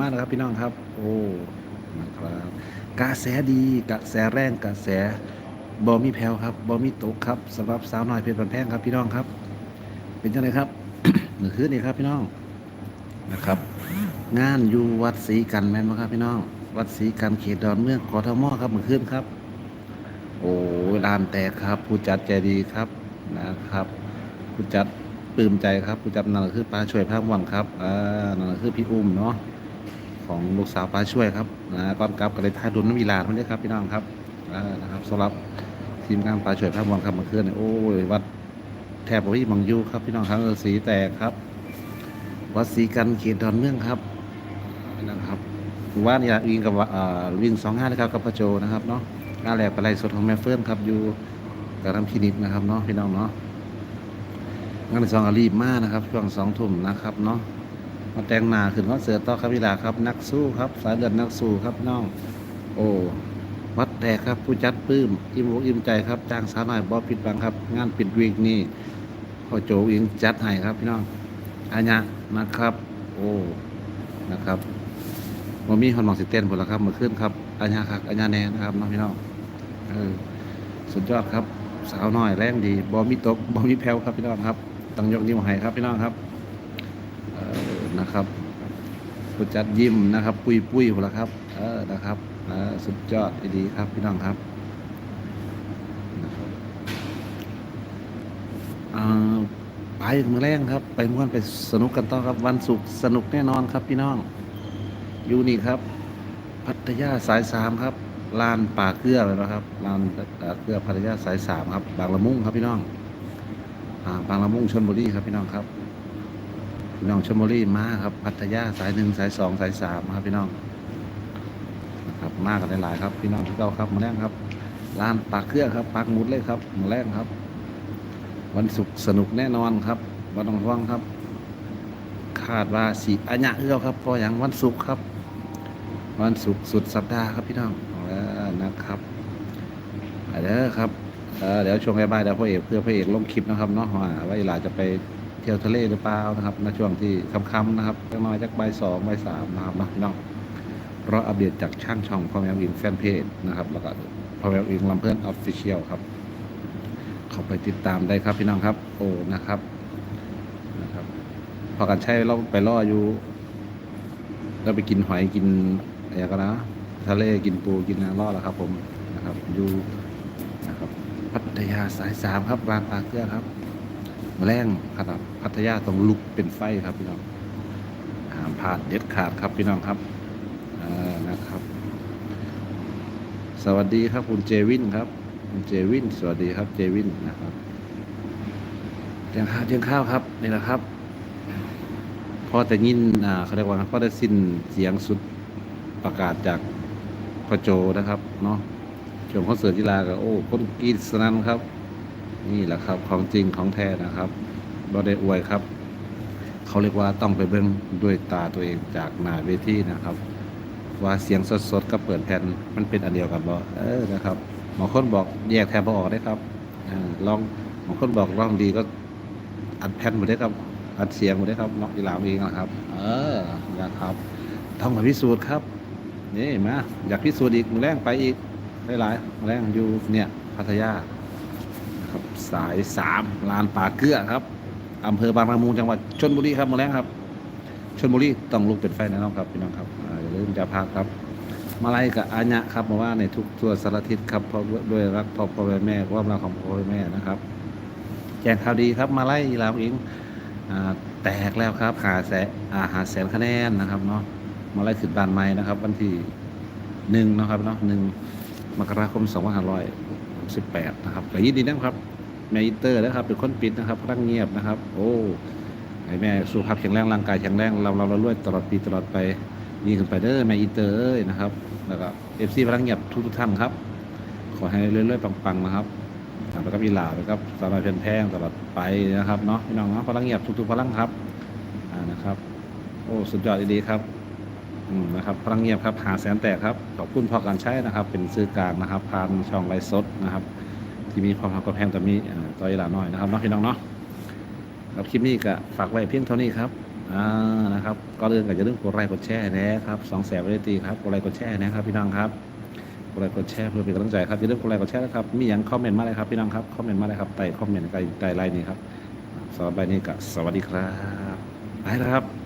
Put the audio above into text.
มากนะครับพี่น้องครับ โอ้นะครับกระแสดีกระแสแรงกระแสบอมีแผ่วครับบอมีตกครับสำหรับสาวน้อยเพชรบันแพงครับพี่น้องครับ เป็นยังไงครับเมื่อคืนนี้ครับพี่น้องนะครับ งานอยู่วัดศรีกันแม่นไหมครับพี่น้อง วัดศรีกันเขตดอนเมืองกทมครับเมื่อคืนครับ โอ้ลานแตกครับ ผู้จัดใจดีครับนะครับ ผู้จัดปลื้มใจครับผู้จัดนั่นคือป้าช่วยภาคหวังครับอ่านั่นคือพี่อุ้มเนาะ ของลูกสาวป้าช่วยครับนะก้อนกลับก็เลยท้ายดุลน้ำวีลาท่านนี้ครับพี่น้องครับนะครับสำหรับทีมงานป้าช่วยภาคหวังครับเมื่อคืนโอ้ยวัดแทบพี่มังยูครับพี่น้องครับเออสีแตกครับ วัดศีกันเขตดอนเมืองครับนะครับว่านี่วิ่งกับวิ่งสองห้านะครับกับพระโจนะครับเนาะงานแรกไปไล่สดของแม่เฟิร์นครับอยู่กับน้ำคลินิกนะครับเนาะพี่น้องเนาะงานสองก็รีบมากนะครับช่วงสองทุ่มนะครับเนาะ มาแต่งหน้าขึ้นคอนเสิร์ตต่อครับพี่ลาครับ นักสู้ครับ สายเลือดนักสู้ครับน้อง โอ้วัดแตกครับผู้จัดปลื้มอิ่มอกอิ่มใจครับจ้างสาวน้อยบอปิดบังครับ งานปิดวีกนี่พ่อโจอิงจัดให้ครับพี่น้องอันเนี้ยนะครับ โอ้นะครับว่ามีคนมองสิเต้นผลละครับมื่อคืนครับอันเนี้ยครับอันเนี้ยแน่นะครับน้องพี่น้องเออสุดยอดครับ สาวน้อยแรงดีบอมีตกบอมีแผ่วครับพี่น้องครับต้องยกนิ้วให้ครับพี่น้องครับ นะครับผู้จัดยิ้มนะครับ ปุยปุยผลละครับ เออนะครับเออสุดยอดดีครับพี่น้องครับนะครับอ่าไปมือแรงครับ ไปม่วนไปสนุกกันต่อครับ วันศุกร์สนุกแน่นอนครับพี่น้อง อยู่นี่ครับ พัทยาสายสามครับลานป่าเกลือเลยนะครับลานป่าเกลือพัทยาสายสามครับ บางละมุงครับพี่น้องอบางละมุงชลบุรีครับพี่น้องครับ พี่น้องชลบุรีมาครับพัทยาสายหนึ่งสายสองสายสามครับพี่น้องนะครับมากันหลายๆครับ พี่น้องที่เก้าครับมาแรงครับลานป่าเกลือครับปักหมุดเลยครับมาแรงครับ วันศุกร์สนุกแน่นอนครับวันต้องห่วงครับ คาดว่าสีอัญญะเอื้อครับพออย่างวันศุกร์ครับ วันศุกร์สุดสัปดาห์ครับพี่น้องนะครับเด้อครับเดี๋ยวช่วงบ่ายเดี๋ยวพ่อเอกเพื่อพระเอกลงคลิปนะครับเนาะว่าว่าอีหลาจะไป เที่ยวทะเลหรือเปล่านะครับในช่วงที่ค่ำๆนะครับจักหน้อยจักบ่ายสองบ่ายสามนะครับเนาะพี่น้องรออัปเดตจากช่างช่องพ่อแม่วิงแฟนเพจนะครับแล้วก็พ่อแม่วิงลำเพื่อนออฟฟิเชียลครับเข้าไปติดตามได้ครับพี่น้องครับ โอ้นะครับนะครับ พอกันใช้เราไปล่ออยู่เราไปกินหอยกินอะไรกันนะทะเลกินปูกินนางล่อแล้วครับ ผมนะครับอยู่นะครับพัทยาสายสามครับลานปลาเกลือครับ แมลงครับพัทยาต้องลุกเป็นไฟครับพี่น้องห้ามพลาดเด็ดขาดครับพี่น้องครับนะครับ สวัสดีครับคุณเจวินครับคุณเจวิน สวัสดีครับเจวินนะครับเที่ยงข้าวเที่ยงข้าวครับนี่แหละครับพอแต่ยินอ่าเขาเรียกว่าพอได้สิ้นเสียงสุดประกาศจากพระโจนะครับเนาะช่วงคอนเสิร์ตกีฬาก็โอ้คนกีดสนั่นครับ นี่แหละครับของจริงของแท้นะครับบ่ได้อวยครับ เขาเรียกว่าต้องไปเบิ่งด้วยตาตัวเองจากหน้าเวทีนะครับ ว่าเสียงสดๆกับเปิดแผ่นมันเป็นอันเดียวกันบ่เออนะครับบางคนบอกแยกแทบบ่ออกได้ครับอลองบางคนบอกร้องดีก็อัดแผ่นหมดได้ครับอัดเสียงหมดได้ครับนอกอีหลามเองนะครับ เออนะครับต้องมาพิสูจน์ครับนี่มาอยากพิสูจน์อีกมือแรงไปอีกหลายๆมือแรงอยู่เนี่ยพัทยา ครับสายสามลานป่าเกลือครับอำเภอบางละมุงจังหวัดชลบุรีครับมือแรงครับชลบุรีต้องลุกเป็นไฟแน่นอนครับพี่น้องครับอย่าลืมจะพักครับ มาไล่กับอาญะครับมาว่าในทุกตัวสารทิศครับเพราะด้วยรักพ่อพ่อแม่ความรักของพ่อแม่นะครับ แจ้งข่าวดีครับมาไล่ลาวเองแตกแล้วครับหาแสนอ่าหาแสนคะแนนนะครับเนาะมาไล่ขึ้นบานใหม่นะครับ วันที่หนึ่งนะครับเนาะหนึ่งมกราคมสองพันห้าร้อย สิบแปดนะครับก็ยินดีนะครับแม่อินเตอร์นะครับ เป็นคนปิดนะครับร่างเงียบนะครับ โอ้ให้แม่สุขภาพแข็งแรงร่างกายแข็งแรงเราเราเรารวยตลอดปีตลอดไปยิงขึ้นไปเด้อแม่อินเตอร์เอ้ยนะครับแล้วก็เอฟซีพลังเงียบทุกทุกท่านครับ ขอให้เรื่อยๆปังๆนะครับแล้วก็มีหลาแล้วก็สารพันแพงตลอดไปนะครับเนาะพี่น้องเนาะพลังเงียบทุกๆพลังครับอ่านะครับ โอ้สุดยอดดีๆครับ นะครับพลังเงียบครับหาแสนแตกครับขอบคุณพอการใช้นะครับ เป็นซื้อกลางนะครับผ่านช่องไลฟ์สดนะครับ ที่มีความหักความแพงแต่มีต่อยหลาน้อยนะครับเนาะพี่น้องเนาะครับคลิปนี้ก็ฝากไว้เพียงเท่านี้ครับอ่านะครับก็เรื่องก็จะเรื่องกดไลค์กดแชร์นะครับสองแสนวินาทีครับกดไลค์กดแชร์นะครับพี่น้องครับกดไลค์กดแชร์เพื่อเป็นกำลังใจครับอย่าลืมกดไลค์กดแชร์นะครับมีอย่างคอมเมนต์มาเลยครับพี่น้องครับคอมเมนต์มาเลยครับใต้คอมเมนต์ใต้ใต้ไลน์นี้ครับสำหรับใบนี้ก็สวัสดีครับไปแล้วครับ